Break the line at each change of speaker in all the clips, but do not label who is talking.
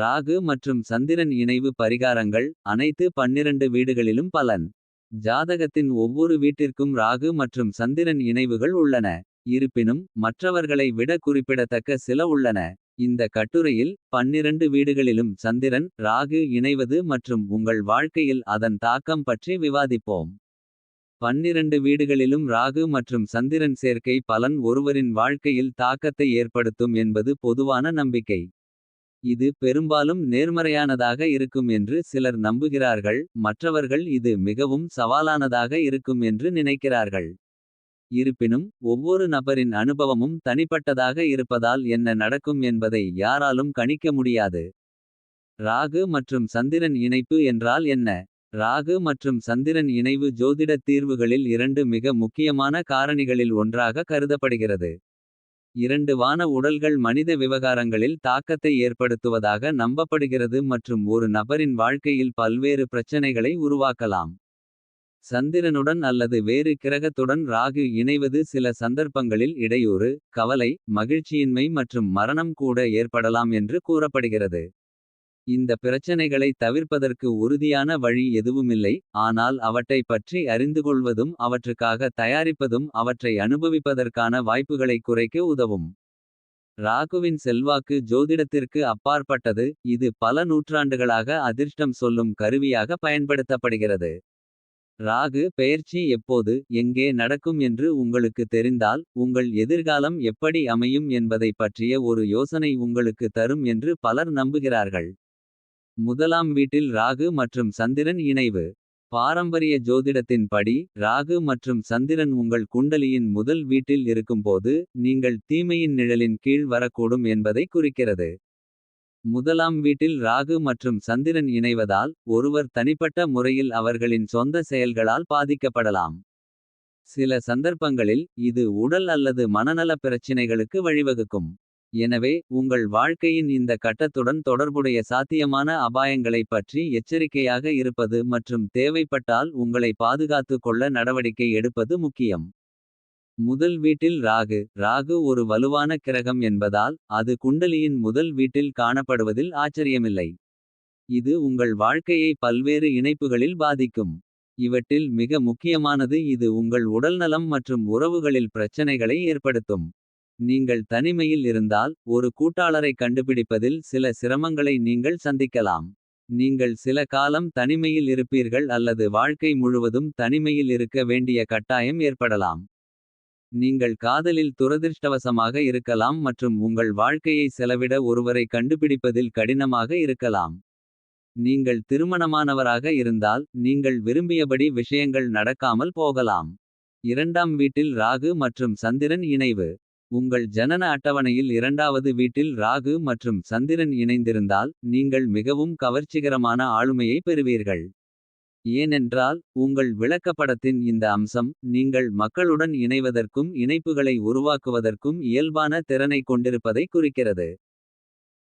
ராகு மற்றும் சந்திரன் இணைவு பரிகாரங்கள் அனைத்து பன்னிரண்டு வீடுகளிலும் பலன். ஜாதகத்தின் ஒவ்வொரு வீட்டிற்கும் ராகு மற்றும் சந்திரன் இணைவுகள் உள்ளன. இருப்பினும் மற்றவர்களை விட குறிப்பிடத்தக்க சில உள்ளன. இந்த கட்டுரையில் பன்னிரண்டு வீடுகளிலும் சந்திரன் ராகு இணைவது மற்றும் உங்கள் வாழ்க்கையில் அதன் தாக்கம் பற்றி விவாதிப்போம். பன்னிரண்டு வீடுகளிலும் ராகு மற்றும் சந்திரன் சேர்க்கை பலன் ஒருவரின் வாழ்க்கையில் தாக்கத்தை ஏற்படுத்தும் என்பது பொதுவான நம்பிக்கை. இது பெரும்பாலும் நேர்மறையானதாக இருக்கும் என்று சிலர் நம்புகிறார்கள். மற்றவர்கள் இது மிகவும் சவாலானதாக இருக்கும் என்று நினைக்கிறார்கள். இருப்பினும் ஒவ்வொரு நபரின் அனுபவமும் தனிப்பட்டதாக இருப்பதால் என்ன நடக்கும் என்பதை யாராலும் கணிக்க முடியாது. ராகு மற்றும் சந்திரன் இணைப்பு என்றால் என்ன. ராகு மற்றும் சந்திரன் இணைவு ஜோதிட தீர்வுகளில் இரண்டு மிக முக்கியமான காரணிகளில் ஒன்றாக கருதப்படுகிறது. இரண்டு வான உடல்கள் மனித விவகாரங்களில் தாக்கத்தை ஏற்படுத்துவதாக நம்பப்படுகிறது மற்றும் ஒரு நபரின் வாழ்க்கையில் பல்வேறு பிரச்சனைகளை உருவாக்கலாம். சந்திரனுடன் அல்லது வேறு கிரகத்துடன் ராகு இணைவது சில சந்தர்ப்பங்களில் இடையூறு. கவலை மகிழ்ச்சியின்மை மற்றும் மரணம் கூட ஏற்படலாம் என்று கூறப்படுகிறது. இந்த பிரச்சனைகளை தவிர்ப்பதற்கு உறுதியான வழி எதுவுமில்லை. ஆனால் அவற்றை பற்றி அறிந்து கொள்வதும் அவற்றுக்காக தயாரிப்பதும். அவற்றை அனுபவிப்பதற்கான வாய்ப்புகளை குறைக்க உதவும். ராகுவின் செல்வாக்கு ஜோதிடத்திற்கு அப்பாற்பட்டது. இது பல நூற்றாண்டுகளாக அதிர்ஷ்டம் சொல்லும் கருவியாக பயன்படுத்தப்படுகிறது. ராகு பெயர்ச்சி எப்போது எங்கே நடக்கும் என்று உங்களுக்கு தெரிந்தால். உங்கள் எதிர்காலம் எப்படி அமையும் என்பதை பற்றிய ஒரு யோசனை உங்களுக்கு தரும் என்று பலர் நம்புகிறார்கள். முதலாம் வீட்டில் ராகு மற்றும் சந்திரன் இணைவு. பாரம்பரிய ஜோதிடத்தின் படி ராகு மற்றும் சந்திரன் உங்கள் குண்டலியின் முதல் வீட்டில் இருக்கும்போது. நீங்கள் தீமையின் நிழலின் கீழ் வரக்கூடும் என்பதை குறிக்கிறது. முதலாம் வீட்டில் ராகு மற்றும் சந்திரன் இணைவதால். ஒருவர் தனிப்பட்ட முறையில் அவர்களின் சொந்த செயல்களால் பாதிக்கப்படலாம். சில சந்தர்ப்பங்களில் இது உடல் அல்லது மனநல பிரச்சினைகளுக்கு வழிவகுக்கும். எனவே உங்கள் வாழ்க்கையின் இந்த கட்டத்துடன் தொடர்புடைய சாத்தியமான அபாயங்களைப் பற்றி எச்சரிக்கையாக இருப்பது மற்றும் தேவைப்பட்டால் உங்களை பாதுகாத்துக் கொள்ள நடவடிக்கை எடுப்பது முக்கியம். முதல் வீட்டில் ராகு ராகு ஒரு வலுவான கிரகம் என்பதால். அது குண்டலியின் முதல் வீட்டில் காணப்படுவதில் ஆச்சரியமில்லை. இது உங்கள் வாழ்க்கையை பல்வேறு இணைப்புகளில் பாதிக்கும். இவற்றில் மிக முக்கியமானது இது உங்கள் உடல்நலம் மற்றும் உறவுகளில் பிரச்சனைகளை ஏற்படுத்தும். நீங்கள் தனிமையில் இருந்தால் ஒரு கூட்டாளரை கண்டுபிடிப்பதில் சில சிரமங்களை நீங்கள் சந்திக்கலாம். நீங்கள் சில காலம் தனிமையில் இருப்பீர்கள் அல்லது வாழ்க்கை முழுவதும் தனிமையில் இருக்க வேண்டிய கட்டாயம் ஏற்படலாம். நீங்கள் காதலில் துரதிர்ஷ்டவசமாக இருக்கலாம் மற்றும் உங்கள் வாழ்க்கையை செலவிட ஒருவரை கண்டுபிடிப்பதில் கடினமாக இருக்கலாம். நீங்கள் திருமணமானவராக இருந்தால் நீங்கள் விரும்பியபடி விஷயங்கள் நடக்காமல் போகலாம். இரண்டாம் வீட்டில் ராகு மற்றும் சந்திரன் இணைவு. உங்கள் ஜனன அட்டவணையில் இரண்டாவது வீட்டில் ராகு மற்றும் சந்திரன் இணைந்திருந்தால். நீங்கள் மிகவும் கவர்ச்சிகரமான ஆளுமையை பெறுவீர்கள். ஏனென்றால் உங்கள் விளக்கப்படத்தின் இந்த அம்சம். நீங்கள் மக்களுடன் இணைவதற்கும் இணைப்புகளை உருவாக்குவதற்கும். இயல்பான திறனை கொண்டிருப்பதை குறிக்கிறது.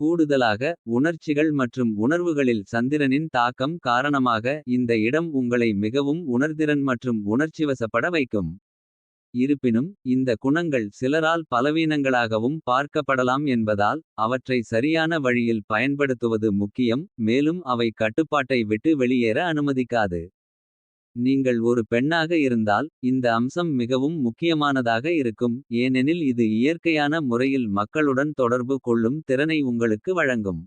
கூடுதலாக உணர்ச்சிகள் மற்றும் உணர்வுகளில் சந்திரனின் தாக்கம் காரணமாக. இந்த இடம் உங்களை மிகவும் உணர்திறன் மற்றும் உணர்ச்சிவசப்பட வைக்கும். இருப்பினும் இந்த குணங்கள் சிலரால் பலவீனங்களாகவும் பார்க்கப்படலாம் என்பதால். அவற்றை சரியான வழியில் பயன்படுத்துவது முக்கியம். மேலும் அவை கட்டுப்பாட்டை விட்டு வெளியேற அனுமதிக்காது. நீங்கள் ஒரு பெண்ணாக இருந்தால் இந்த அம்சம் மிகவும் முக்கியமானதாக இருக்கும். ஏனெனில் இது இயற்கையான முறையில் மக்களுடன் தொடர்பு கொள்ளும் திறனை உங்களுக்கு வழங்கும்.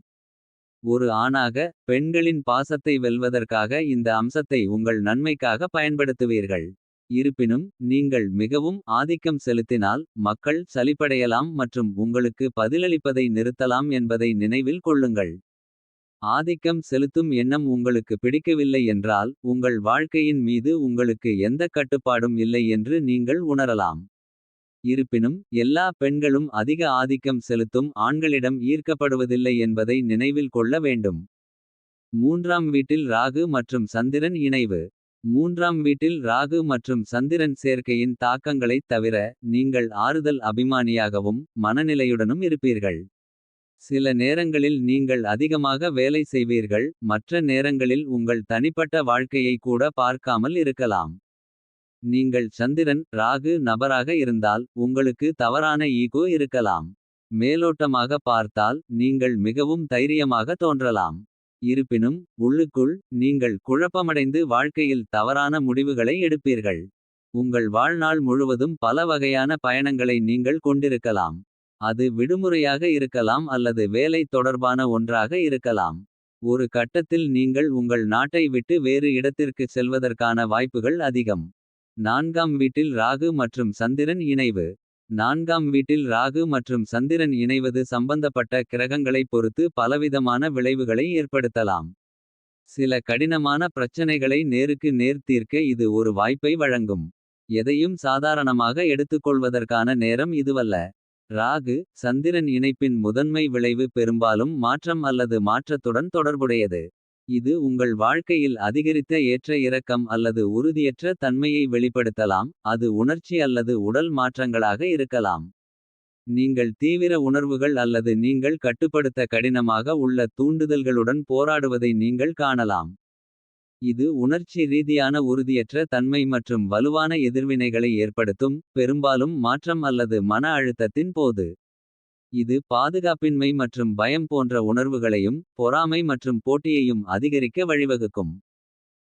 ஒரு ஆணாக பெண்களின் பாசத்தை வெல்வதற்காக இந்த அம்சத்தை உங்கள் நன்மைக்காக பயன்படுத்துவீர்கள். இருப்பினும் நீங்கள் மிகவும் ஆதிக்கம் செலுத்தினால். மக்கள் சலிப்படையலாம் மற்றும் உங்களுக்கு பதிலளிப்பதை நிறுத்தலாம் என்பதை நினைவில் கொள்ளுங்கள். ஆதிக்கம் செலுத்தும் எண்ணம் உங்களுக்கு பிடிக்கவில்லை என்றால். உங்கள் வாழ்க்கையின் மீது உங்களுக்கு எந்த கட்டுப்பாடும் இல்லை என்று நீங்கள் உணரலாம். இருப்பினும் எல்லா பெண்களும் அதிக ஆதிக்கம் செலுத்தும் ஆண்களிடம் ஈர்க்கப்படுவதில்லை என்பதை நினைவில் கொள்ள வேண்டும். மூன்றாம் வீட்டில் ராகு மற்றும் சந்திரன் இணைவு. மூன்றாம் வீட்டில் ராகு மற்றும் சந்திரன் சேர்க்கையின் தாக்கங்களைத் தவிர. நீங்கள் ஆறுதல் அபிமானியாகவும் மனநிலையுடனும் இருப்பீர்கள். சில நேரங்களில் நீங்கள் அதிகமாக வேலை செய்வீர்கள். மற்ற நேரங்களில் உங்கள் தனிப்பட்ட வாழ்க்கையை கூட பார்க்காமல் இருக்கலாம். நீங்கள் சந்திரன் ராகு நபராக இருந்தால் உங்களுக்கு தவறான ஈகோ இருக்கலாம். மேலோட்டமாக பார்த்தால் நீங்கள் மிகவும் தைரியமாக தோன்றலாம். இருப்பினும் உள்ளுக்குள் நீங்கள் குழப்பமடைந்து வாழ்க்கையில் தவறான முடிவுகளை எடுப்பீர்கள். உங்கள் வாழ்நாள் முழுவதும் பல வகையான பயணங்களை நீங்கள் கொண்டிருக்கலாம். அது விடுமுறையாக இருக்கலாம் அல்லது வேலை தொடர்பான ஒன்றாக இருக்கலாம். ஒரு கட்டத்தில் நீங்கள் உங்கள் நாட்டை விட்டு வேறு இடத்திற்கு செல்வதற்கான வாய்ப்புகள் அதிகம். நான்காம் வீட்டில் ராகு மற்றும் சந்திரன் இணைவு. நான்காம் வீட்டில் ராகு மற்றும் சந்திரன் இணைவது சம்பந்தப்பட்ட கிரகங்களைப் பொறுத்து பலவிதமான விளைவுகளை ஏற்படுத்தலாம். சில கடினமான பிரச்சனைகளை நேருக்கு நேர் தீர்க்க இது ஒரு வாய்ப்பை வழங்கும். எதையும் சாதாரணமாக எடுத்துக்கொள்வதற்கான நேரம் இதுவல்ல. ராகு சந்திரன் இணைப்பின் முதன்மை விளைவு பெரும்பாலும் மாற்றம் அல்லது மாற்றத்துடன் தொடர்புடையது. இது உங்கள் வாழ்க்கையில் அதிகரித்த ஏற்ற இறக்கம் அல்லது உறுதியற்ற தன்மையை வெளிப்படுத்தலாம். அது உணர்ச்சி அல்லது உடல் மாற்றங்களாக இருக்கலாம். நீங்கள் தீவிர உணர்வுகள் அல்லது நீங்கள் கட்டுப்படுத்த கடினமாக உள்ள தூண்டுதல்களுடன் போராடுவதை நீங்கள் காணலாம். இது உணர்ச்சி ரீதியான உறுதியற்ற தன்மை மற்றும் வலுவான எதிர்வினைகளை ஏற்படுத்தும். பெரும்பாலும் மாற்றம் அல்லது மன அழுத்தத்தின் போது. இது பாதுகாப்பின்மை மற்றும் பயம் போன்ற உணர்வுகளையும். பொறாமை மற்றும் போட்டியையும் அதிகரிக்க வழிவகுக்கும்.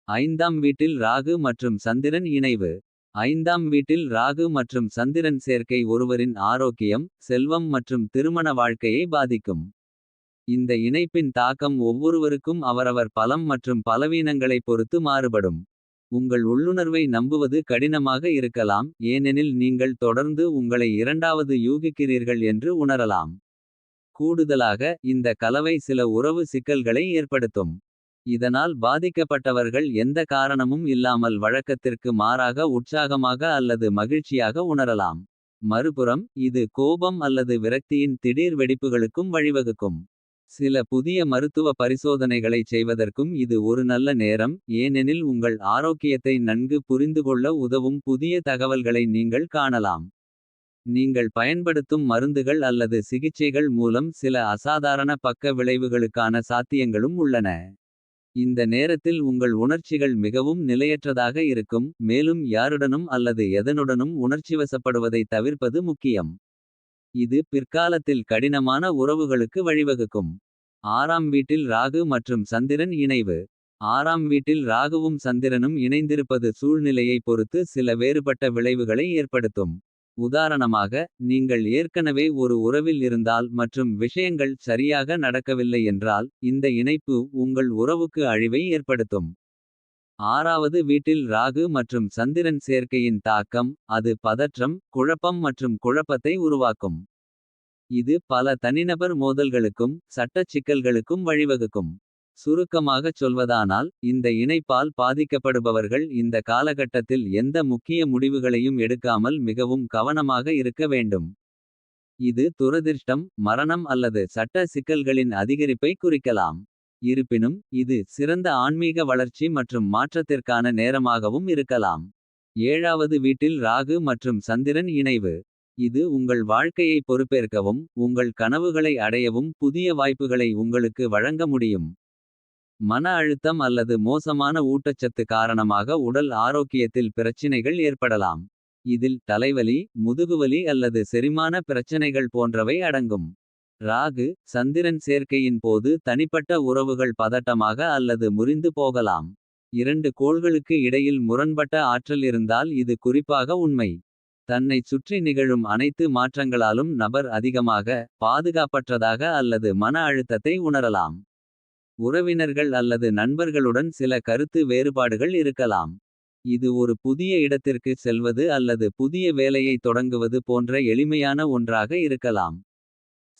ஐந்தாம் வீட்டில் ராகு மற்றும் சந்திரன் இணைவு. ஐந்தாம் வீட்டில் ராகு மற்றும் சந்திரன் சேர்க்கை ஒருவரின் ஆரோக்கியம். செல்வம் மற்றும் திருமண வாழ்க்கையை பாதிக்கும். இந்த இணைப்பின் தாக்கம் ஒவ்வொருவருக்கும் அவரவர் பலம் மற்றும் பலவீனங்களைப் பொறுத்து மாறுபடும். உங்கள் உள்ளுணர்வை நம்புவது கடினமாக இருக்கலாம். ஏனெனில் நீங்கள் தொடர்ந்து உங்களை இரண்டாவது யூகிக்கிறீர்கள் என்று உணரலாம். கூடுதலாக இந்த கலவை சில உறவு சிக்கல்களை ஏற்படுத்தும். இதனால் பாதிக்கப்பட்டவர்கள் எந்த காரணமும் இல்லாமல் வழக்கத்திற்கு மாறாக உற்சாகமாக அல்லது மகிழ்ச்சியாக உணரலாம். மறுபுறம் இது கோபம் அல்லது விரக்தியின் திடீர் வெடிப்புகளுக்கும் வழிவகுக்கும். சில புதிய மருத்துவ பரிசோதனைகளைச் செய்வதற்கும் இது ஒரு நல்ல நேரம். ஏனெனில் உங்கள் ஆரோக்கியத்தை நன்கு புரிந்துகொள்ள உதவும் புதிய தகவல்களை நீங்கள் காணலாம். நீங்கள் பயன்படுத்தும் மருந்துகள் அல்லது சிகிச்சைகள் மூலம் சில அசாதாரண பக்க விளைவுகளுக்கான சாத்தியங்களும் உள்ளன. இந்த நேரத்தில் உங்கள் உணர்ச்சிகள் மிகவும் நிலையற்றதாக இருக்கும். மேலும் யாருடனும் அல்லது எதனுடனும் உணர்ச்சிவசப்படுவதை தவிர்ப்பது முக்கியம். இது பிற்காலத்தில் கடினமான உறவுகளுக்கு வழிவகுக்கும். ஆறாம் வீட்டில் ராகு மற்றும் சந்திரன் இணைவு. ஆறாம் வீட்டில் ராகுவும் சந்திரனும் இணைந்திருப்பது சூழ்நிலையை பொறுத்து சில வேறுபட்ட விளைவுகளை ஏற்படுத்தும். உதாரணமாக நீங்கள் ஏற்கனவே ஒரு உறவில் இருந்தால் மற்றும் விஷயங்கள் சரியாக நடக்கவில்லை என்றால். இந்த இணைப்பு உங்கள் உறவுக்கு அழிவை ஏற்படுத்தும். ஆறாவது வீட்டில் ராகு மற்றும் சந்திரன் சேர்க்கையின் தாக்கம். அது பதற்றம் குழப்பம் மற்றும் குழப்பத்தை உருவாக்கும். இது பல தனிநபர் மோதல்களுக்கும் சட்டச் சிக்கல்களுக்கும் வழிவகுக்கும். சுருக்கமாகச் சொல்வதானால் இந்த இணைப்பால் பாதிக்கப்படுபவர்கள் இந்த காலகட்டத்தில் எந்த முக்கிய முடிவுகளையும் எடுக்காமல் மிகவும் கவனமாக இருக்க வேண்டும். இது துரதிர்ஷ்டம் மரணம் அல்லது சட்ட சிக்கல்களின் அதிகரிப்பை குறிக்கலாம். இருப்பினும் இது சிறந்த ஆன்மீக வளர்ச்சி மற்றும் மாற்றத்திற்கான நேரமாகவும் இருக்கலாம். ஏழாவது வீட்டில் ராகு மற்றும் சந்திரன் இணைவு. இது உங்கள் வாழ்க்கையை பொறுப்பேற்கவும் உங்கள் கனவுகளை அடையவும் புதிய வாய்ப்புகளை உங்களுக்கு வழங்க முடியும். மன அழுத்தம் அல்லது மோசமான ஊட்டச்சத்து காரணமாக உடல் ஆரோக்கியத்தில் பிரச்சினைகள் ஏற்படலாம். இதில் தலைவலி முதுகுவலி அல்லது செரிமான பிரச்சனைகள் போன்றவை அடங்கும். ராகு சந்திரன் சேர்க்கையின் போது தனிப்பட்ட உறவுகள் பதட்டமாக அல்லது முறிந்து போகலாம். இரண்டு கோள்களுக்கு இடையில் முரண்பட்ட ஆற்றல் இருந்தால் இது குறிப்பாக உண்மை. தன்னைச் சுற்றி நிகழும் அனைத்து மாற்றங்களாலும் நபர் அதிகமாக. பாதுகாப்பற்றதாக அல்லது மன அழுத்தத்தை உணரலாம். உறவினர்கள் அல்லது நண்பர்களுடன் சில கருத்து வேறுபாடுகள் இருக்கலாம். இது ஒரு புதிய இடத்திற்கு செல்வது அல்லது புதிய வேலையை தொடங்குவது போன்ற எளிமையான ஒன்றாக இருக்கலாம்.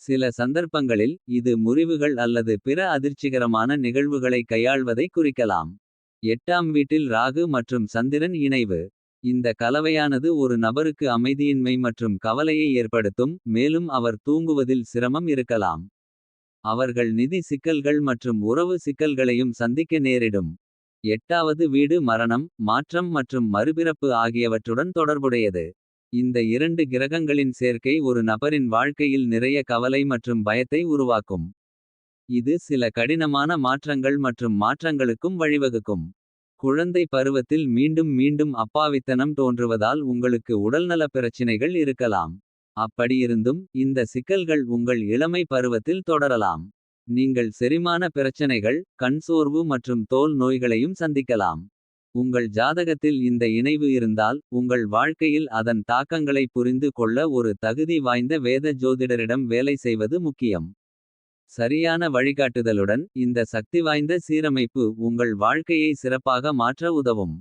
சில சந்தர்ப்பங்களில் இது முறிவுகள் அல்லது பிற அதிர்ச்சிகரமான நிகழ்வுகளை கையாள்வதை குறிக்கலாம். எட்டாம் வீட்டில் ராகு மற்றும் சந்திரன் இணைவு. இந்த கலவையானது ஒரு நபருக்கு அமைதியின்மை மற்றும் கவலையை ஏற்படுத்தும். மேலும் அவர் தூங்குவதில் சிரமம் இருக்கலாம். அவர்கள் நிதி சிக்கல்கள் மற்றும் உறவு சிக்கல்களையும் சந்திக்க நேரிடும். எட்டாவது வீடு மரணம் மாற்றம் மற்றும் மறுபிறப்பு ஆகியவற்றுடன் தொடர்புடையது. இந்த இரண்டு கிரகங்களின் சேர்க்கை ஒரு நபரின் வாழ்க்கையில் நிறைய கவலை மற்றும் பயத்தை உருவாக்கும். இது சில கடினமான மாற்றங்கள் மற்றும் மாற்றங்களுக்கும் வழிவகுக்கும். குழந்தை பருவத்தில் மீண்டும் மீண்டும் அப்பாவித்தனம் தோன்றுவதால் உங்களுக்கு உடல்நலப் பிரச்சினைகள் இருக்கலாம். அப்படியிருந்தும் இந்த சிக்கல்கள் உங்கள் இளமை பருவத்தில் தொடரலாம். நீங்கள் செரிமான பிரச்சனைகள் கண் சோர்வு மற்றும் தோல் நோய்களையும் சந்திக்கலாம். உங்கள் ஜாதகத்தில் இந்த இணைவு இருந்தால் உங்கள் வாழ்க்கையில் அதன் தாக்கங்களை புரிந்து கொள்ள ஒரு தகுதி வாய்ந்த வேத ஜோதிடரிடம் வேலை செய்வது முக்கியம். சரியான வழிகாட்டுதலுடன் இந்த சக்திவாய்ந்த சீரமைப்பு உங்கள் வாழ்க்கையை சிறப்பாக மாற்ற உதவும்.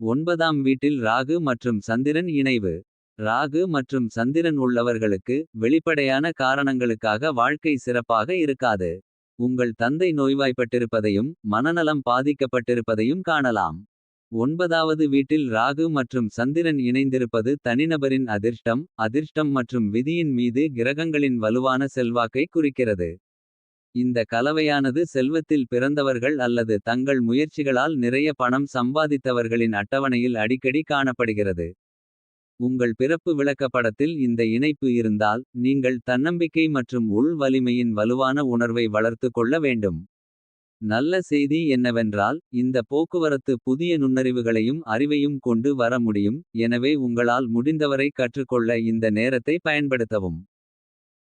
ஒன்பதாம் வீட்டில் ராகு மற்றும் சந்திரன் இணைவு. ராகு மற்றும் சந்திரன் உள்ளவர்களுக்கு வெளிப்படையான காரணங்களுக்காக வாழ்க்கை சிறப்பாக இருக்காது. உங்கள் தந்தை நோய்வாய்ப்பட்டிருப்பதையும் மனநலம் பாதிக்கப்பட்டிருப்பதையும் காணலாம். ஒன்பதாவது வீட்டில் ராகு மற்றும் சந்திரன் இணைந்திருப்பது தனிநபரின் அதிர்ஷ்டம். அதிர்ஷ்டம் மற்றும் விதியின் மீது கிரகங்களின் வலுவான செல்வாக்கை குறிக்கிறது. இந்த கலவையானது செல்வத்தில் பிறந்தவர்கள் அல்லது தங்கள் முயற்சிகளால் நிறைய பணம் சம்பாதித்தவர்களின் அட்டவணையில் அடிக்கடி காணப்படுகிறது. உங்கள் பிறப்பு விளக்கப்படத்தில் இந்த இணைப்பு இருந்தால். நீங்கள் தன்னம்பிக்கை மற்றும் உள் வலிமையின் வலுவான உணர்வை வளர்த்து கொள்ள வேண்டும். நல்ல செய்தி என்னவென்றால் இந்த போக்குவரத்து புதிய நுண்ணறிவுகளையும் அறிவையும் கொண்டு வர முடியும். எனவே உங்களால் முடிந்தவரை கற்றுக்கொள்ள இந்த நேரத்தை பயன்படுத்தவும்.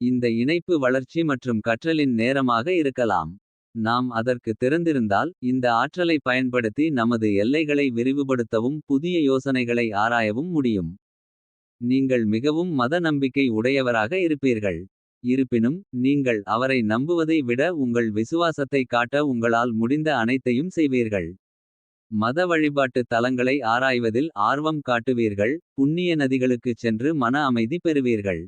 இந்த இணைப்பு வளர்ச்சி மற்றும் கற்றலின் நேரமாக இருக்கலாம். நாம் அதற்கு திறந்திருந்தால் இந்த ஆற்றலை பயன்படுத்தி நமது எல்லைகளை விரிவுபடுத்தவும். புதிய யோசனைகளை ஆராயவும் முடியும். நீங்கள் மிகவும் மத நம்பிக்கை உடையவராக இருப்பீர்கள். இருப்பினும் நீங்கள் அவரை நம்புவதை விட உங்கள் விசுவாசத்தை காட்ட உங்களால் முடிந்த அனைத்தையும் செய்வீர்கள். மத வழிபாட்டு தலங்களை ஆராய்வதில் ஆர்வம் காட்டுவீர்கள். புண்ணிய நதிகளுக்குச் சென்று மன அமைதி பெறுவீர்கள்.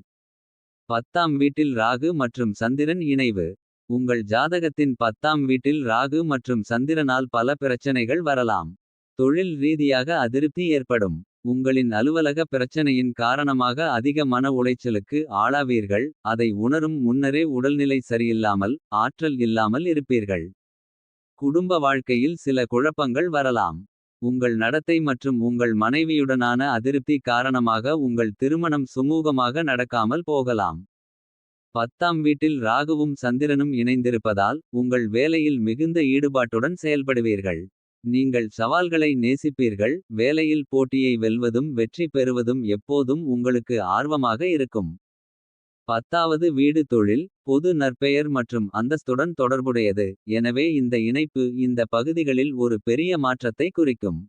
பத்தாம் வீட்டில் ராகு மற்றும் சந்திரன் இணைவு. உங்கள் ஜாதகத்தின் பத்தாம் வீட்டில் ராகு மற்றும் சந்திரனால் பல பிரச்சனைகள் வரலாம். தொழில் ரீதியாக அதிருப்தி ஏற்படும். உங்களின் அலுவலக பிரச்சனையின் காரணமாக அதிக மன உளைச்சலுக்கு ஆளாவீர்கள். அதை உணரும் முன்னரே உடல்நிலை சரியில்லாமல். ஆற்றல் இல்லாமல் இருப்பீர்கள். குடும்ப வாழ்க்கையில் சில குழப்பங்கள் வரலாம். உங்கள் நடத்தை மற்றும் உங்கள் மனைவியுடனான அதிருப்தி காரணமாக. உங்கள் திருமணம் சுமூகமாக நடக்காமல் போகலாம். பத்தாம் வீட்டில் ராகுவும் சந்திரனும் இணைந்திருப்பதால். உங்கள் வேலையில் மிகுந்த ஈடுபாட்டுடன் செயல்படுவீர்கள். நீங்கள் சவால்களை நேசிப்பீர்கள் வேலையில் போட்டியை வெல்வதும். வெற்றி பெறுவதும் எப்போதும் உங்களுக்கு ஆர்வமாக இருக்கும். பத்தாவது வீடு தொழில் பொது நற்பெயர் மற்றும் அந்தஸ்துடன் தொடர்புடையது. எனவே இந்த இணைப்பு இந்த பகுதிகளில் ஒரு பெரிய மாற்றத்தை குறிக்கும்.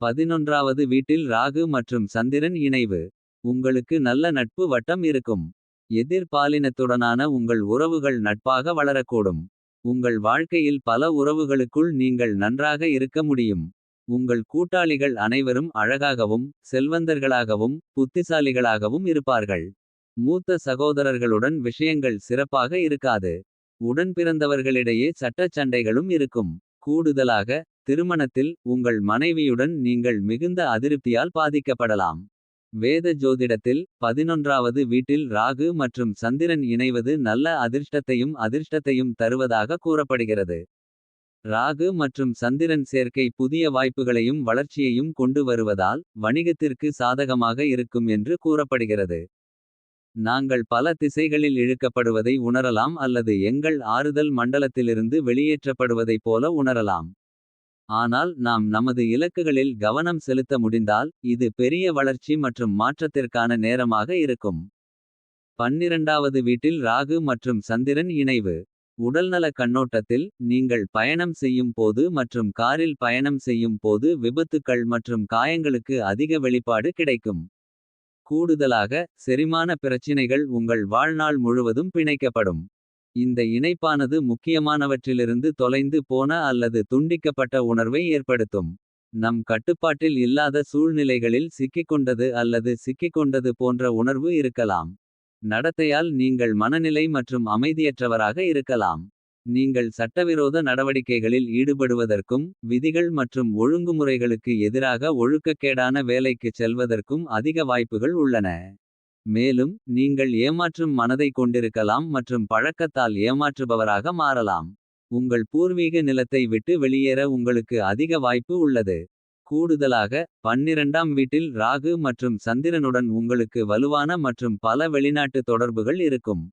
பதினொன்றாவது வீட்டில் ராகு மற்றும் சந்திரன் இணைவு. உங்களுக்கு நல்ல நட்பு வட்டம் இருக்கும். எதிர்பாலினத்துடனான உங்கள் உறவுகள் நட்பாக வளரக்கூடும். உங்கள் வாழ்க்கையில் பல உறவுகளுக்குள் நீங்கள் நன்றாக இருக்க முடியும். உங்கள் கூட்டாளிகள் அனைவரும் அழகாகவும். செல்வந்தர்களாகவும் புத்திசாலிகளாகவும் இருப்பார்கள். மூத்த சகோதரர்களுடன் விஷயங்கள் சிறப்பாக இருக்காது. உடன்பிறந்தவர்களிடையே சட்டச் சண்டைகளும் இருக்கும். கூடுதலாக திருமணத்தில் உங்கள் மனைவியுடன் நீங்கள் மிகுந்த அதிருப்தியால் பாதிக்கப்படலாம். வேத ஜோதிடத்தில் பதினொன்றாவது வீட்டில் ராகு மற்றும் சந்திரன் இணைவது நல்ல அதிர்ஷ்டத்தையும் அதிர்ஷ்டத்தையும் தருவதாக கூறப்படுகிறது. ராகு மற்றும் சந்திரன் சேர்க்கை புதிய வாய்ப்புகளையும் வளர்ச்சியையும் கொண்டு வருவதால். வணிகத்திற்கு சாதகமாக இருக்கும் என்று கூறப்படுகிறது. நாங்கள் பல திசைகளில் இழுக்கப்படுவதை உணரலாம் அல்லது எங்கள் ஆறுதல் மண்டலத்திலிருந்து வெளியேற்றப்படுவதைப் போல உணரலாம். ஆனால் நாம் நமது இலக்குகளில் கவனம் செலுத்த முடிந்தால். இது பெரிய வளர்ச்சி மற்றும் மாற்றத்திற்கான நேரமாக இருக்கும். பன்னிரண்டாவது வீட்டில் ராகு மற்றும் சந்திரன் இணைவு. உடல்நல கண்ணோட்டத்தில் நீங்கள் பயணம் செய்யும் போது மற்றும் காரில் பயணம் செய்யும் போது விபத்துக்கள் மற்றும் காயங்களுக்கு அதிக வெளிப்பாடு கிடைக்கும். கூடுதலாக செரிமான பிரச்சினைகள் உங்கள் வாழ்நாள் முழுவதும் பிணைக்கப்படும். இந்த இணைப்பானது முக்கியமானவற்றிலிருந்து தொலைந்து போன அல்லது துண்டிக்கப்பட்ட உணர்வை ஏற்படுத்தும். நம் கட்டுப்பாட்டில் இல்லாத சூழ்நிலைகளில் சிக்கிக்கொண்டது அல்லது சிக்கிக்கொண்டது போன்ற உணர்வு இருக்கலாம். நடத்தையால் நீங்கள் மனநிலை மற்றும் அமைதியற்றவராக இருக்கலாம். நீங்கள் சட்டவிரோத நடவடிக்கைகளில் ஈடுபடுவதற்கும். விதிகள் மற்றும் ஒழுங்குமுறைகளுக்கு எதிராக ஒழுக்கக்கேடான வேலைக்குச் செல்வதற்கும் அதிக வாய்ப்புகள் உள்ளன. மேலும் நீங்கள் ஏமாற்றும் மனதை கொண்டிருக்கலாம் மற்றும் பழக்கத்தால் ஏமாற்றுபவராக மாறலாம். உங்கள் பூர்வீக நிலத்தை விட்டு வெளியேற உங்களுக்கு அதிக வாய்ப்பு உள்ளது. கூடுதலாக பன்னிரண்டாம் வீட்டில் ராகு மற்றும் சந்திரனுடன் உங்களுக்கு வலுவான மற்றும் பல வெளிநாட்டு தொடர்புகள் இருக்கும்.